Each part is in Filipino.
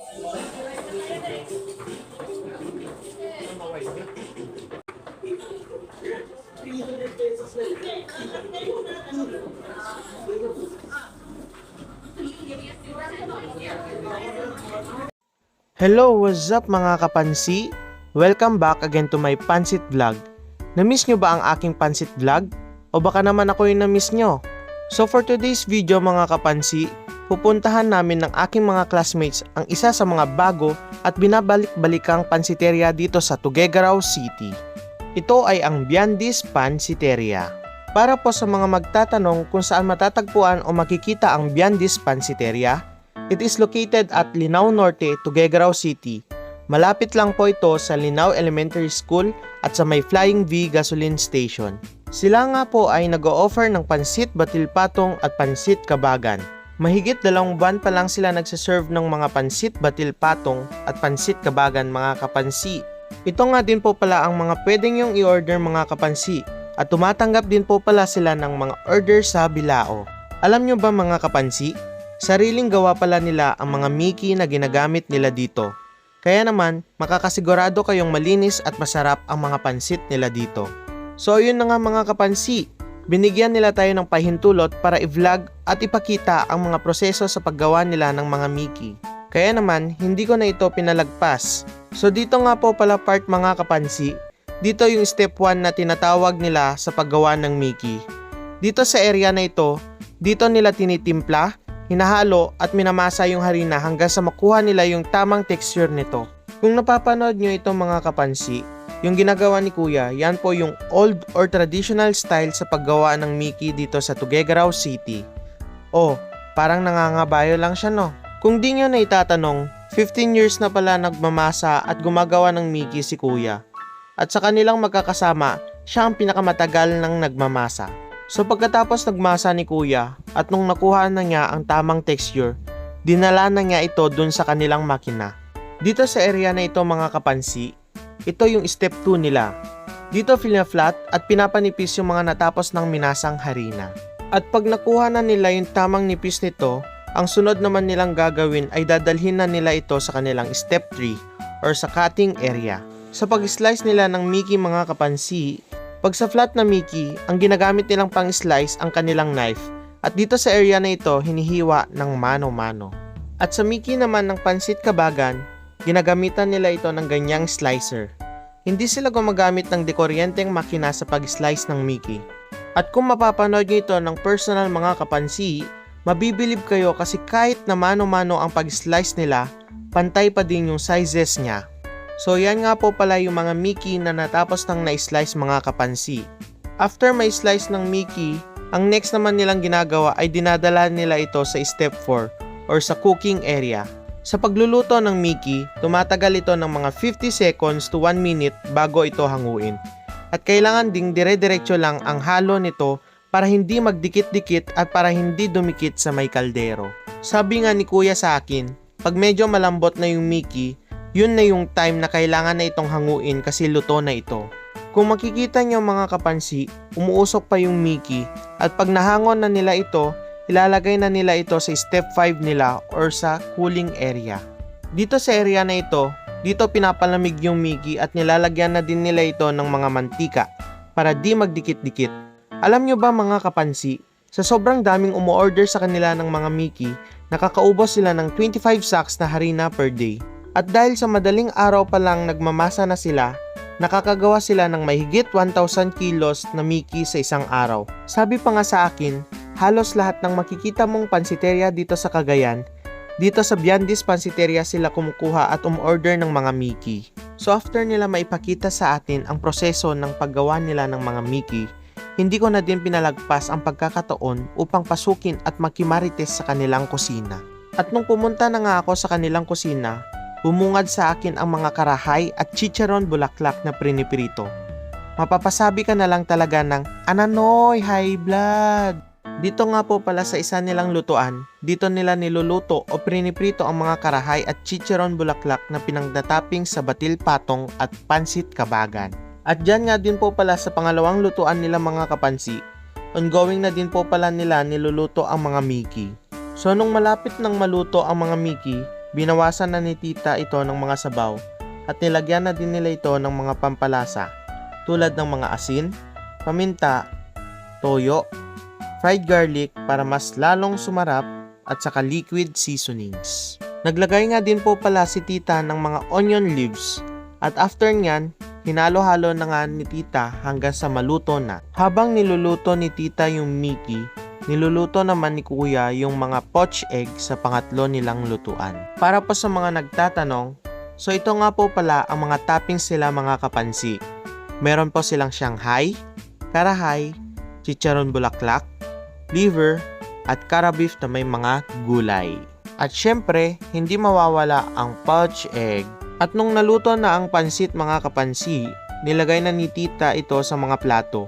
Hello, what's up mga kapansi? Welcome back again to my Pansit Vlog. Na-miss nyo ba ang aking Pansit Vlog? O baka naman ako yung na-miss nyo? So for today's video mga kapansi, pupuntahan namin ng aking mga classmates ang isa sa mga bago at binabalik-balikang pansiteria dito sa Tuguegarao City. Ito ay ang Biandis Pansiteria. Para po sa mga magtatanong kung saan matatagpuan o makikita ang Biandis Pansiteria, It is located at Linao Norte, Tuguegarao City. Malapit lang po ito sa Linao Elementary School at sa may Flying V gasoline station. Sila nga po ay nag-o-offer ng pansit batil patong at pansit kabagan. Mahigit dalawang buwan pa lang sila nagsaserve ng mga pansit batil patong at pansit kabagan mga kapansi. Ito nga din po pala ang mga pwedeng yung i-order mga kapansi at tumatanggap din po pala sila ng mga order sa Bilao. Alam nyo ba mga kapansi, Sariling gawa pala nila ang mga Mickey na ginagamit nila dito. Kaya naman, makakasigurado kayong malinis at masarap ang mga pansit nila dito. So yun na nga mga kapansi, binigyan nila tayo ng pahintulot para i-vlog at ipakita ang mga proseso sa paggawa nila ng mga Mickey. Kaya naman, hindi ko na ito pinalagpas. So dito nga po pala part mga kapansi, dito yung step 1 na tinatawag nila sa paggawa ng Mickey. Dito sa area na ito, dito nila tinitimpla, hinahalo at minamasa yung harina hanggang sa makuha nila yung tamang texture nito. Kung napapanood nyo itong mga kapansi, yung ginagawa ni Kuya, yan po yung old or traditional style sa paggawa ng Mickey dito sa Tuguegarao City. Oh, parang nangangabayo lang siya no. Kung di nyo na itatanong, 15 years na pala nagmamasa at gumagawa ng Mickey si Kuya. At sa kanilang magkakasama, siya ang pinakamatagal ng nagmamasa. So pagkatapos nagmasa ni kuya at nung nakuha na niya ang tamang texture, dinala na niya ito dun sa kanilang makina. Dito sa area na ito mga kapansi, ito yung step 2 nila. Dito flat at pinapanipis yung mga natapos ng minasang harina. At pag nakuha na nila yung tamang nipis nito, ang sunod naman nilang gagawin ay dadalhin na nila ito sa kanilang step 3 or sa cutting area. Sa pag-slice nila ng Mickey mga kapansi, pag sa flat na Mickey, ang ginagamit nilang pang-slice ang kanilang knife at dito sa area na ito hinihiwa ng mano-mano. At sa Mickey naman ng pansit kabagan, ginagamitan nila ito ng ganyang slicer. Hindi sila gumagamit ng dekuryenteng makina sa pag-slice ng Mickey. At kung mapapanood nyo ito ng personal mga kapansi, mabibilib kayo kasi kahit na mano-mano ang pag-slice nila, pantay pa din yung sizes niya. So yan nga po pala yung mga Mickey na natapos ng na-slice mga kapansi. After may slice ng Mickey, ang next naman nilang ginagawa ay dinadala nila ito sa step 4 or sa cooking area. Sa pagluluto ng Mickey, tumatagal ito ng mga 50 seconds to 1 minute bago ito hanguin. At kailangan ding dire-diretso lang ang halo nito para hindi magdikit-dikit at para hindi dumikit sa may kaldero. Sabi nga ni kuya sa akin, pag medyo malambot na yung Mickey, yun na yung time na kailangan na itong hanguin kasi luto na ito. Kung makikita nyo mga kapansi, umuusok pa yung Mickey at pag nahangon na nila ito, ilalagay na nila ito sa step 5 nila or sa cooling area. Dito sa area na ito, dito pinapalamig yung Mickey at nilalagyan na din nila ito ng mga mantika para di magdikit-dikit. Alam nyo ba mga kapansi, sa sobrang daming umuorder sa kanila ng mga Mickey, nakakaubos sila ng 25 sacks na harina per day. At dahil sa madaling araw pa lang nagmamasa na sila, nakakagawa sila ng mahigit 1,000 kilos na Mickey sa isang araw. Sabi pa nga sa akin, halos lahat ng makikita mong pansiteria dito sa Cagayan, dito sa Biandis Pansiteria sila kumukuha at umorder ng mga Mickey. So after nila maipakita sa atin ang proseso ng paggawa nila ng mga Mickey, hindi ko na din pinalagpas ang pagkakataon upang pasukin at makimarites sa kanilang kusina. At nung pumunta na nga ako sa kanilang kusina, Bumungad sa akin ang mga karahay at chicharon bulaklak na priniprito. Mapapasabi ka na lang talaga ng ananoy high blood. Dito nga po pala sa isa nilang lutuan, dito nila niluluto o priniprito ang mga karahay at chicharon bulaklak na pinangdataping sa batil patong at pansit kabagan. At dyan nga din po pala sa pangalawang lutuan nila mga kapansi, ongoing na din po pala nila niluluto ang mga Mickey. So nung malapit nang maluto ang mga Mickey, binawasan na ni tita ito ng mga sabaw at nilagyan na din nila ito ng mga pampalasa tulad ng mga asin, paminta, toyo, fried garlic para mas lalong sumarap at saka liquid seasonings. Naglagay nga din po pala si tita ng mga onion leaves at after nyan, hinalo-halo na nga ni tita hanggang sa maluto na. Habang niluluto ni tita yung Mickey, niluluto naman ni kuya yung mga poached egg sa pangatlo nilang lutuan. Para po sa mga nagtatanong, so ito nga po pala ang mga toppings sila mga kapansi. Meron po silang Shanghai, Karahay, Chicharon Bulaklak, liver, at beef na may mga gulay. At syempre, hindi mawawala ang poached egg. At nung naluto na ang pansit mga kapansi, nilagay na ni tita ito sa mga plato.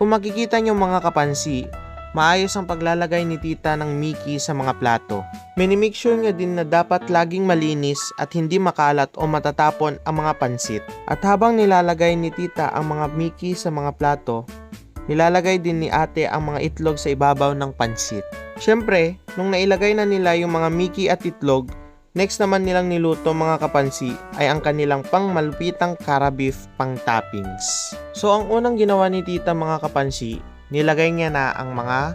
Kung makikita nyo mga kapansi, maayos ang paglalagay ni tita ng Mickey sa mga plato. Minimake sure niya din na dapat laging malinis at hindi makalat o matatapon ang mga pansit. At habang nilalagay ni tita ang mga Mickey sa mga plato, nilalagay din ni ate ang mga itlog sa ibabaw ng pansit. Siyempre, nung nailagay na nila yung mga Mickey at itlog, next naman nilang niluto mga kapansi ay ang kanilang pang malupitang kara beef pang toppings. So ang unang ginawa ni tita mga kapansi, nilagay niya na ang mga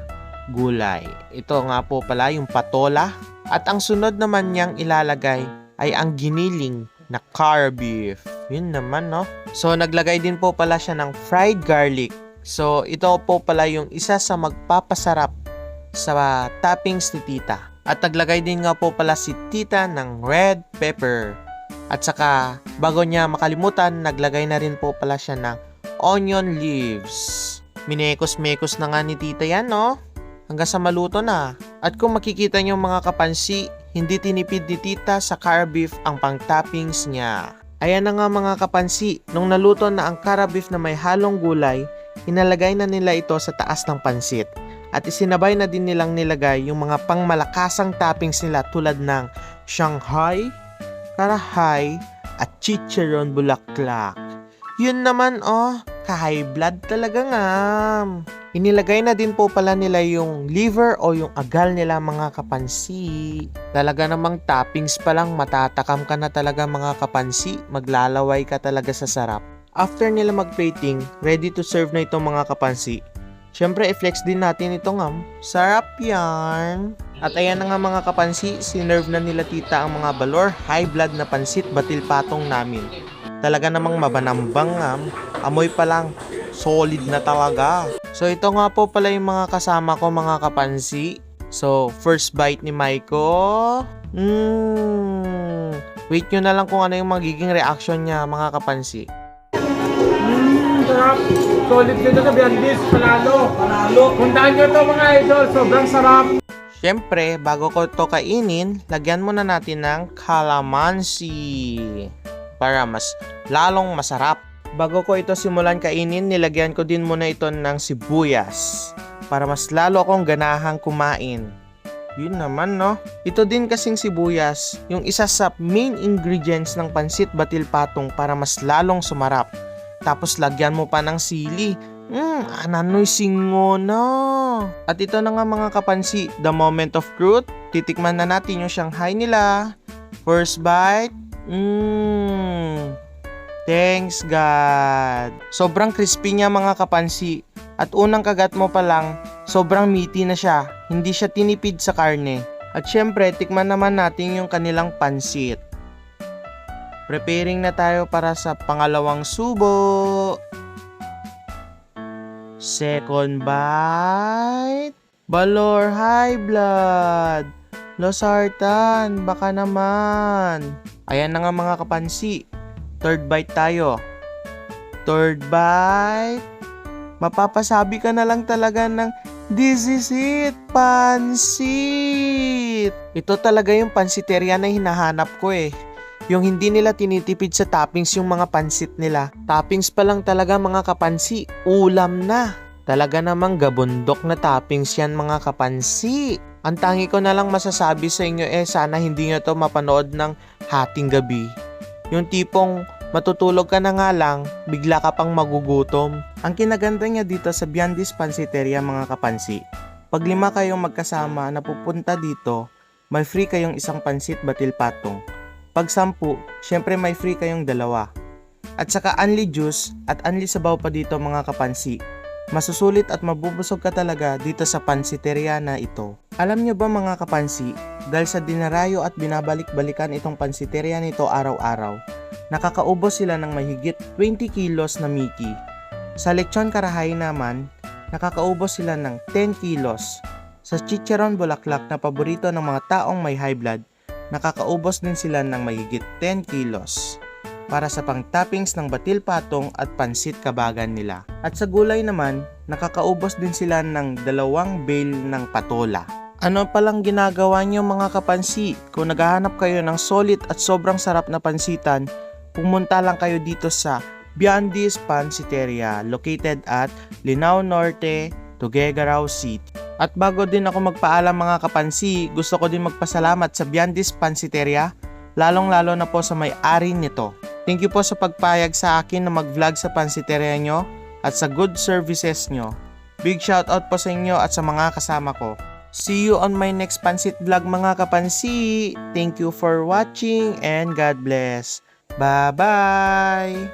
gulay. Ito nga po pala yung patola. At ang sunod naman niyang ilalagay ay ang giniling na car beef. Yun naman, no? So, naglagay din po pala siya ng fried garlic. So, ito po pala yung isa sa magpapasarap sa toppings ni tita. At naglagay din nga po pala si tita ng red pepper. At saka, bago niya makalimutan, naglagay na rin po pala siya ng onion leaves. Minekos-mekos na nga ni tita yan, no? Hanggang sa maluto na. At kung makikita niyo mga kapansi, hindi tinipid ni tita sa car beef ang pang toppings niya. Ayan na nga mga kapansi, nung naluto na ang car beef na may halong gulay, inalagay na nila ito sa taas ng pansit. At isinabay na din nilang nilagay yung mga pangmalakasang toppings nila tulad ng Shanghai, Karahay, at Chicharon Bulaklak. Yun naman oh, ka-high blood talaga nga. Inilagay na din po pala nila yung liver o yung agal nila mga kapansi. Talaga namang toppings pa lang matatakam ka na talaga mga kapansi. Maglalaway ka talaga sa sarap. After nila mag-plating, ready to serve na itong mga kapansi. Siyempre, i-flex din natin ito ngam. Sarap yan! At ayan na nga mga kapansi, sinerve na nila tita ang mga balor, high blood na pansit batil patong namin. Talaga namang mabanambang ngam. Amoy pa lang, solid na talaga. So ito nga po pala yung mga kasama ko mga kapansi. So, first bite ni Maiko. Mmm. Wait nyo na lang kung ano yung magiging reaction niya mga kapansi. Sarap. Solid dito sa Biandis, panalo. Panalo. Puntahan nyo to mga idol, sobrang sarap. Siyempre, bago ko to kainin, lagyan muna natin ng calamansi para mas lalong masarap. Bago ko ito simulan kainin, nilagyan ko din muna ito ng sibuyas para mas lalo akong ganahang kumain. Yun naman no. Ito din kasing sibuyas, yung isa sa main ingredients ng pansit batil patong para mas lalong sumarap. Tapos lagyan mo pa ng sili. Mmm, ananoy singo na. At ito na nga mga kapansi, the moment of truth. Titikman na natin yung Shanghai nila. First bite. Mmm. Thanks God. Sobrang crispy niya mga kapansi. At unang kagat mo pa lang, sobrang meaty na siya. Hindi siya tinipid sa karne. At syempre, tikman naman natin yung kanilang pansit. Preparing na tayo para sa pangalawang subo. Second bite. Balor high blood. Losartan, baka naman. Ayan na nga mga kapansi. Third bite tayo. Third bite. Mapapasabi ka na lang talaga ng This is it, pansit! Ito talaga yung pansiteria na hinahanap ko eh. Yung hindi nila tinitipid sa toppings yung mga pansit nila. Toppings pa lang talaga mga kapansi, ulam na. Talaga namang gabundok na toppings yan mga kapansi. Ang tangi ko na lang masasabi sa inyo eh sana hindi nyo to mapanood ng hating gabi. Yung tipong matutulog ka na nga lang, bigla ka pang magugutom. Ang kinaganda niya dito sa Biandis Pansiteria mga kapansi, pag lima kayong magkasama na pupunta dito, may free kayong isang pansit batil patong. Pag 10, syempre may free kayong dalawa. At saka unli juice at unli sabaw pa dito mga kapansi. Masusulit at mabubusog ka talaga dito sa pansiteria na ito. Alam nyo ba mga kapansi, dahil sa dinarayo at binabalik-balikan itong pansiteria nito araw-araw, nakakaubos sila ng mahigit 20 kilos na miki. Sa lechon karahay naman, nakakaubos sila ng 10 kilos. Sa chicharon bulaklak na paborito ng mga taong may high blood, nakakaubos din sila ng mahigit 10 kilos para sa pang-toppings ng batil patong at pansit kabagan nila. At sa gulay naman, nakakaubos din sila ng dalawang bale ng patola. Ano palang ginagawa niyo mga kapansi? Kung naghahanap kayo ng solid at sobrang sarap na pansitan, pumunta lang kayo dito sa Biandis Pansiteria located at Linao Norte, Tuguegarao City. At bago din ako magpaalam mga kapansi, gusto ko din magpasalamat sa Biandis Pansiteria, lalong-lalo na po sa may-ari nito. Thank you po sa pagpayag sa akin na mag-vlog sa pansiteria nyo at sa good services nyo. Big shoutout po sa inyo at sa mga kasama ko. See you on my next pansit vlog mga kapansi. Thank you for watching and God bless. Bye-bye!